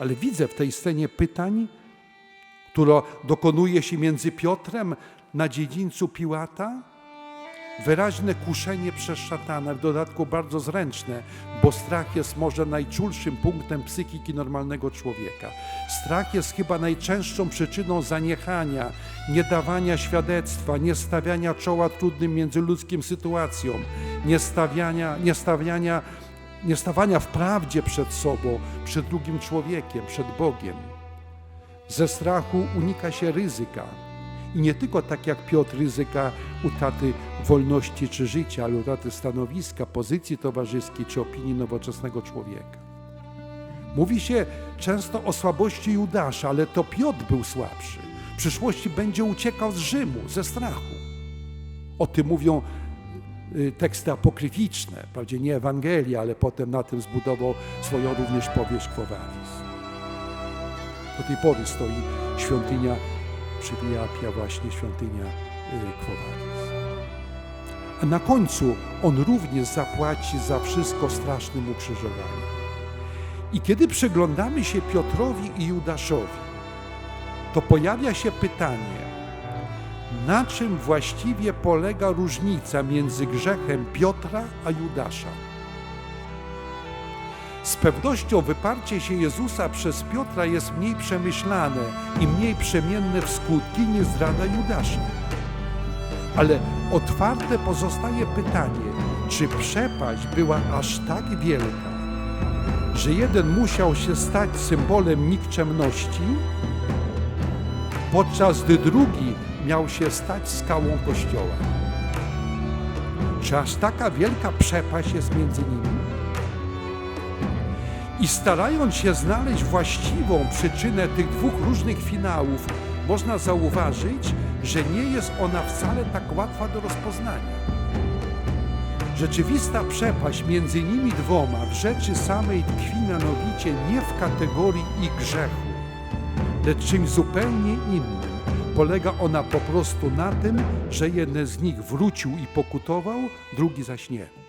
Ale widzę w tej scenie pytań, która dokonuje się między Piotrem na dziedzińcu Piłata, wyraźne kuszenie przez szatana, w dodatku bardzo zręczne, bo strach jest może najczulszym punktem psychiki normalnego człowieka. Strach jest chyba najczęstszą przyczyną zaniechania, niedawania świadectwa, niestawiania czoła trudnym międzyludzkim sytuacjom, niestawiania, niestawiania, niestawania w prawdzie przed sobą, przed drugim człowiekiem, przed Bogiem. Ze strachu unika się ryzyka. I nie tylko tak jak Piotr ryzyka utraty wolności czy życia, ale utraty stanowiska, pozycji towarzyskiej czy opinii nowoczesnego człowieka. Mówi się często o słabości Judasza, ale to Piotr był słabszy. W przyszłości będzie uciekał z Rzymu, ze strachu. O tym mówią teksty apokryficzne, wprawdzie nie Ewangelia, ale potem na tym zbudował swoją również powieść Quo. Do tej pory stoi świątynia przy Via właśnie świątynia y, Quo. A na końcu on również zapłaci za wszystko strasznym ukrzyżowaniem. I kiedy przyglądamy się Piotrowi i Judaszowi, to pojawia się pytanie, na czym właściwie polega różnica między grzechem Piotra a Judasza? Z pewnością wyparcie się Jezusa przez Piotra jest mniej przemyślane i mniej przemienne w skutki niż zdrada Judasza. Ale otwarte pozostaje pytanie, czy przepaść była aż tak wielka, że jeden musiał się stać symbolem nikczemności, podczas gdy drugi miał się stać skałą Kościoła. Czy aż taka wielka przepaść jest między nimi? I starając się znaleźć właściwą przyczynę tych dwóch różnych finałów, można zauważyć, że nie jest ona wcale tak łatwa do rozpoznania. Rzeczywista przepaść między nimi dwoma w rzeczy samej tkwi mianowicie nie w kategorii ich grzechu, lecz czymś zupełnie innym. Polega ona po prostu na tym, że jeden z nich wrócił i pokutował, drugi zaś nie.